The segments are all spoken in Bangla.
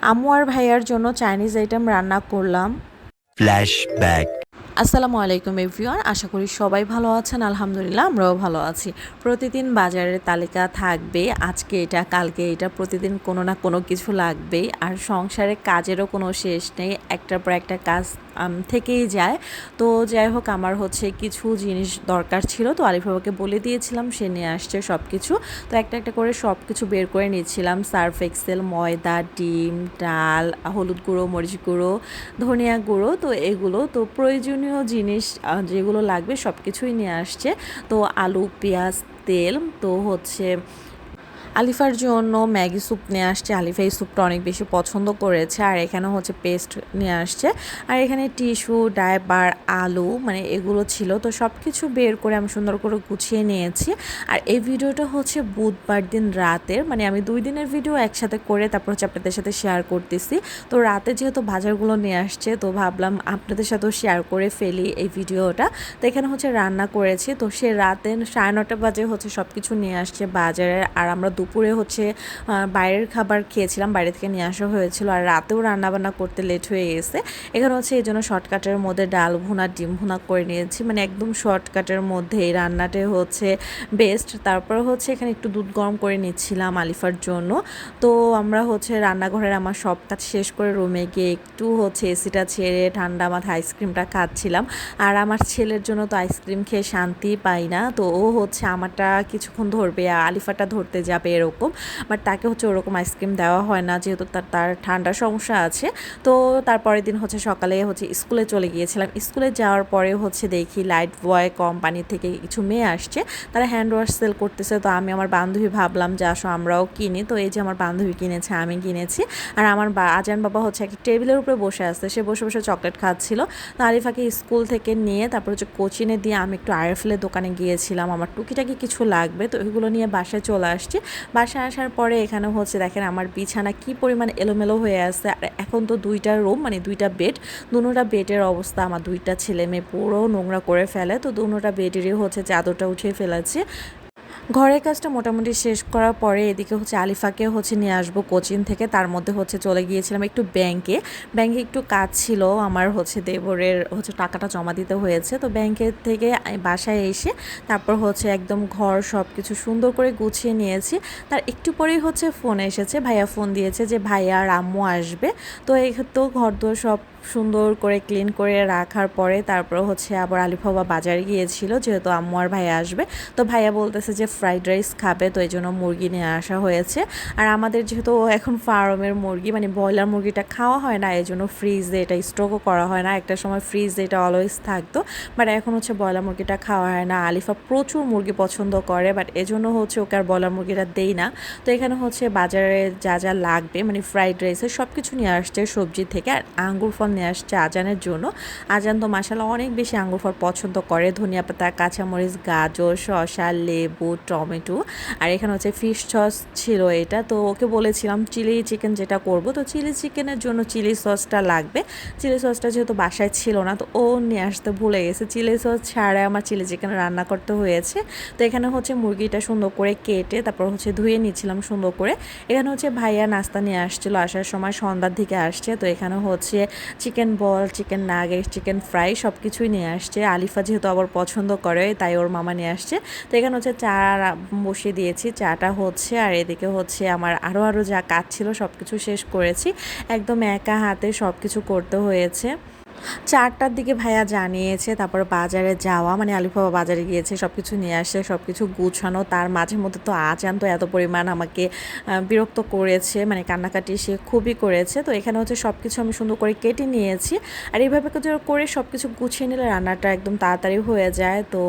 আম্মু আর ভাইয়ার জন্য চাইনিজ আইটেম রান্না করলাম। ফ্ল্যাশব্যাক আসসালামু আলাইকুম এভরিওয়ান আশা করি সবাই ভালো আছেন আলহামদুলিল্লাহ আমরাও ভালো আছি। প্রতিদিন বাজারের তালিকা থাকবে আজকে এটা কালকে এটা প্রতিদিন কোনো না কোনো কিছু লাগবেই আর সংসারে কাজেরও কোনো শেষ নেই একটার পর একটা কাজ আম, থেকেই যায়। তো যাই হোক, আমার হচ্ছে কিছু জিনিস দরকার ছিল। তো আলিফ বাবাকে বলে দিয়েছিলাম, সে নিয়ে আসছে সব কিছু তো একটা একটা করে সব কিছু বের করে নিচ্ছিলাম। সার্ফ, এক্সেল, ময়দা, ডিম, ডাল, হলুদ গুঁড়ো, মরিচ গুঁড়ো, ধনিয়া গুঁড়ো, তো এগুলো। তো প্রয়োজনীয় জিনিস যেগুলো লাগবে সব কিছুই নিয়ে আসছে। তো আলু, পেঁয়াজ, তেল, তো হচ্ছে আলিফার জন্য ম্যাগি স্যুপ নিয়ে আসছে। আলিফা এই স্যুপটা অনেক বেশি পছন্দ করেছে আর এখানে হচ্ছে পেস্ট নিয়ে আসছে। আর এখানে টিস্যু ডাইপার আলু মানে এগুলো ছিল। তো সব কিছু বের করে আমি সুন্দর করে গুছিয়ে নিয়েছি। আর এই ভিডিওটা হচ্ছে বুধবার দিন রাতের। মানে আমি দুই দিনের ভিডিও একসাথে করে তারপর হচ্ছে আপনাদের সাথে শেয়ার করতেছি। তো রাতে যেহেতু বাজারগুলো নিয়ে আসছে, তো ভাবলাম আপনাদের সাথেও শেয়ার করে ফেলি এই ভিডিওটা। তো এখানে হচ্ছে রান্না করেছি। তো সে রাতে সাড়ে নটা বাজে হচ্ছে সব কিছু নিয়ে আসছে বাজারে। আর আমরা দুপুরে হচ্ছে বাইরের খাবার খেয়েছিলাম, বাইরে থেকে নিয়ে আসা হয়েছিল, আর রাতেও রান্নাবান্না করতে লেট হয়ে গেছে। এখানে হচ্ছে এই জন্য শর্টকাটের মধ্যে ডাল ভুনা, ডিম ভুনা করে নিয়েছি। মানে একদম শর্টকাটের মধ্যে এই রান্নাটাই হচ্ছে বেস্ট তারপর হচ্ছে এখানে একটু দুধ গরম করে নিচ্ছিলাম আলিফার জন্য। তো আমরা হচ্ছে রান্নাঘরের আমার সব কাজ শেষ করে রুমে গিয়ে একটু হচ্ছে এসিটা ছেড়ে ঠান্ডা মাথায় আইসক্রিমটা খাচ্ছিলাম। আর আমার ছেলের জন্য তো আইসক্রিম খেয়ে শান্তি পাই না। তো ও হচ্ছে আমারটা কিছুক্ষণ ধরবে আলিফাটা ধরতে যাবে। এরকম বাট তাকে হচ্ছে ওরকম আইসক্রিম দেওয়া হয় না, যেহেতু তার তার ঠান্ডার সমস্যা আছে। তো তারপরের দিন হচ্ছে সকালে হচ্ছে স্কুলে চলে গিয়েছিলাম। স্কুলে যাওয়ার পরে হচ্ছে দেখি লাইট বয় কোম্পানি থেকে কিছু মেয়ে আসছে, তারা হ্যান্ড ওয়াশ সেল করতেছে। তো আমি আমার বান্ধবী ভাবলাম যে, আসো আমরাও কিনি। তো এই যে আমার বান্ধবী কিনেছে, আমি কিনেছি। আর আমার আজান বাবা হচ্ছে একটা টেবিলের উপরে বসে আসছে সে বসে বসে চকলেট খাচ্ছিল। তো আরিফাকে স্কুল থেকে নিয়ে তারপর হচ্ছে কোচিনে দিয়ে আমি একটু আরএফএলের দোকানে গিয়েছিলাম। আমার টুকিটাকি কিছু লাগবে, তো ওইগুলো নিয়ে বাসায় চলে আসছি। বাসায় আসার পরে এখানে হচ্ছে দেখেন আমার বিছানা কি পরিমাণ এলোমেলো হয়ে আছে। আর এখন তো দুইটা রুম মানে দুইটা বেড, দুটা বেডের অবস্থা। আমার দুইটা ছেলে মেয়ে পুরো নোংরা করে ফেলে। তো দুটা বেডেরই হচ্ছে চাদরটা উঠিয়ে ফেলেছে। ঘরের কাজটা মোটামুটি শেষ করার পরে এদিকে হচ্ছে আলিফাকে হচ্ছে নিয়ে আসব কোচিং থেকে। তার মধ্যে হচ্ছে চলে গিয়েছিলাম একটু ব্যাংকে ব্যাংকে একটু কাজ ছিল, আমার হচ্ছে দেবরের হচ্ছে টাকাটা জমা দিতে হয়েছে। তো ব্যাংকের থেকে বাসায় এসে তারপর হচ্ছে একদম ঘর সব কিছু সুন্দর করে গুছিয়ে নিয়েছি। তার একটু পরেই হচ্ছে ফোন এসেছে, ভাইয়া ফোন দিয়েছে যে ভাইয়া আর আম্মু আসবে। তো এই তো ঘর দোর সব সুন্দর করে ক্লিন করে রাখার পরে তারপর হচ্ছে আবার আলিফ বাবা বাজারে গিয়েছিল, যেহেতু আম্মু আর ভাইয়া আসবে। তো ভাইয়া বলতেছে যে ফ্রাইড রাইস খাবে, তো এই জন্য মুরগি নিয়ে আসা হয়েছে। আর আমাদের যেহেতু এখন ফার্মের মুরগি মানে ব্রয়লার মুরগিটা খাওয়া হয় না এই জন্য ফ্রিজে এটা স্টকও করা হয় না। একটা সময় ফ্রিজে এটা অলওয়েজ থাকতো বাট এখন হচ্ছে ব্রয়লার মুরগিটা খাওয়া হয় না। আলিফা প্রচুর মুরগি পছন্দ করে বাট এজন্য হচ্ছে ওকে আর ব্রয়লার মুরগিটা দেই না। তো এখানে হচ্ছে বাজারে যা যা লাগবে মানে ফ্রাইড রাইসের সব কিছু নিয়ে আসছে সবজি থেকে, আর আঙ্গুর ফল নিয়ে আসছে আজানের জন্য। আজান তো মাসালা অনেক বেশি আঙ্গুর ফল পছন্দ করে। ধনিয়া পাতা, কাঁচামরিচ, গাজর, শসা, লেবু, টমেটো আর এখানে হচ্ছে ফিশ সস ছিল এটা। তো ওকে বলেছিলাম চিলি চিকেন যেটা করব। তো চিলি চিকেনের জন্য চিলি সসটা লাগবে। চিলি সসটা যেহেতু বাসায় ছিল না, তো ও নিয়ে আসতে ভুলে গেছে। চিলি সস ছাড়া আমার চিলি চিকেন রান্না করতে হয়েছে। তো এখানে হচ্ছে মুরগিটা সুন্দর করে কেটে তারপর হচ্ছে ধুয়ে নিয়েছিলাম সুন্দর করে। এখানে হচ্ছে ভাইয়া নাস্তা নিয়ে আসছিল, আসার সময় সন্ধ্যার দিকে আসছে। তো এখানে হচ্ছে chicken ball, chicken nugget chicken fry সব কিছুই নিয়ে আসছে। আলিফা যেহেতু আবার পছন্দ করে, তাই ওর মামা নিয়ে আসছে। তো এখানে হচ্ছে চা বসিয়ে দিয়েছি। চাটা হচ্ছে আর এদিকে হচ্ছে আমার আরও আরও যা কাজ ছিল সব কিছু শেষ করেছি। একদম একা হাতে সব কিছু করতে হয়েছে। চারটার দিকে ভাইয়া জানিয়েছে, তারপর বাজারে যাওয়া মানে আলিফাবা বাজারে গিয়েছে সব কিছু নিয়ে আসে সব কিছু গুছানো, তার মাঝে মধ্যে তো আচান তো এত পরিমাণ আমাকে বিরক্ত করেছে মানে কান্নাকাটি সে খুবই করেছে। তো এখানে হচ্ছে সব কিছু আমি সুন্দর করে কেটে নিয়েছি। আর এইভাবে করে সব কিছু গুছিয়ে নিলে রান্নাটা একদম তাড়াতাড়ি হয়ে যায়। তো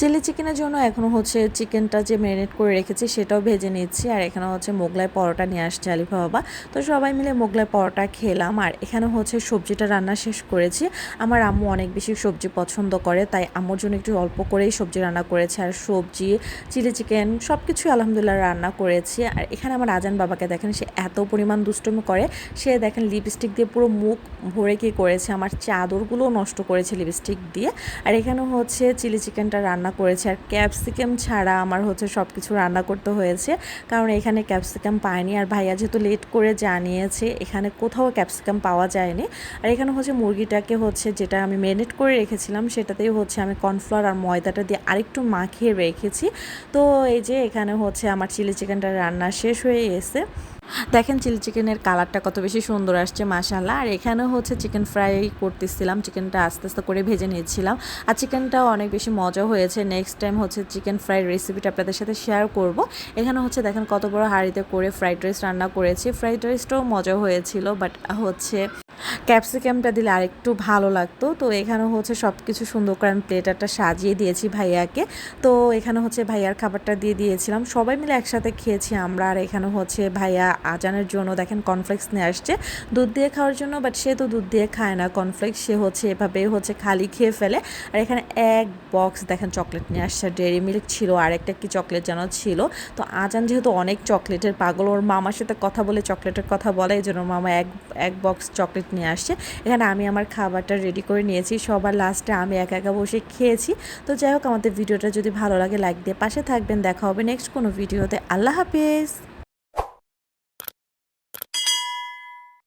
চিলি চিকেনের জন্য এখনও হচ্ছে চিকেনটা যে ম্যারিনেট করে রেখেছি সেটাও ভেজে নিচ্ছি। আর এখানে হচ্ছে মোগলাই পরোটা নিয়ে আসছে আলিফা বাবা। তো সবাই মিলে মোগলাই পরোটা খেলাম। আর এখানে হচ্ছে সবজিটা রান্না শেষ করেছি। আমার আম্মু অনেক বেশি সবজি পছন্দ করে, তাই আম্মুর জন্য একটু অল্প করেই সবজি রান্না করেছে। আর সবজি, চিলি চিকেন সব কিছুই আলহামদুলিল্লাহ রান্না করেছি। আর এখানে আমার আজান বাবাকে দেখেন, সে এত পরিমাণ দুষ্টমি করে। সে দেখেন লিপস্টিক দিয়ে পুরো মুখ ভরে কি করেছে। আমার চাদরগুলোও নষ্ট করেছে লিপস্টিক দিয়ে। আর এখানে হচ্ছে চিলি চিকেনটা রান্না রান্না করেছি। আর ক্যাপসিকাম ছাড়া আমার হচ্ছে সব কিছু রান্না করতে হয়েছে। কারণ এখানে ক্যাপসিকাম পাইনি। আর ভাইয়া যেহেতু লেট করে জানিয়েছে, এখানে কোথাও ক্যাপসিকাম পাওয়া যায়নি। আর এখানে হচ্ছে মুরগিটাকে হচ্ছে যেটা আমি ম্যারিনেট করে রেখেছিলাম, সেটাতেই হচ্ছে আমি কর্নফ্লাওয়ার আর ময়দাটা দিয়ে আরেকটু মাখিয়ে রেখেছি। তো এই যে এখানে হচ্ছে আমার চিলি চিকেনটা রান্না শেষ হয়ে এসে দেখেন চিলি চিকেনের কালারটা কত বেশি সুন্দর আসছে মাশাল্লাহ আর এখানেও হচ্ছে চিকেন ফ্রাই করতেছিলাম, চিকেনটা আস্তে আস্তে করে ভেজে নিয়েছিলাম। আর চিকেনটাও অনেক বেশি মজা হয়েছে। নেক্সট টাইম হচ্ছে চিকেন ফ্রাইড রেসিপিটা আপনাদের সাথে শেয়ার করব। এখানে হচ্ছে দেখেন কত বড় হাঁড়িতে করে ফ্রাইড রাইস রান্না করেছি। ফ্রাইড রাইসটাও মজা হয়েছিল বাট হচ্ছে ক্যাপসিকামটা দিলে আরেকটু ভালো লাগতো। তো এখানে হচ্ছে সব কিছু সুন্দর করে আমি প্লেটারটা সাজিয়ে দিয়েছি ভাইয়াকে। তো এখানে হচ্ছে ভাইয়ার খাবারটা দিয়ে দিয়েছিলাম। সবাই মিলে একসাথে খেয়েছি আমরা। আর এখানে হচ্ছে ভাইয়া আজানের জন্য দেখেন কর্নফ্লেক্স নিয়ে আসছে। দুধ দিয়ে খাওয়ার জন্য বাট সে তো দুধ দিয়ে খায় না কর্নফ্লেক্স সে হচ্ছে এভাবে হচ্ছে খালি খেয়ে ফেলে। আর এখানে এক বক্স দেখেন চকলেট নিয়ে আসছে। ডেয়ারি মিল্ক ছিল আর একটা কি চকলেট যেন ছিল। তো আজান যেহেতু অনেক চকলেটের পাগল, ওর মামার সাথে কথা বলে চকলেটের কথা বলে, এই জন্য মামা এক এক বক্স চকলেট নিয়ে আসছে। এখানে আমি আমার খাবারটা রেডি করে নিয়েছি। সবার লাস্টে আমি একা একা বসে খেয়েছি। তো যাই হোক, আমাদের ভিডিওটা যদি ভালো লাগে লাইক দিয়ে পাশে থাকবেন। দেখা হবে নেক্সট কোনো ভিডিওতে আল্লাহ হাফিজ!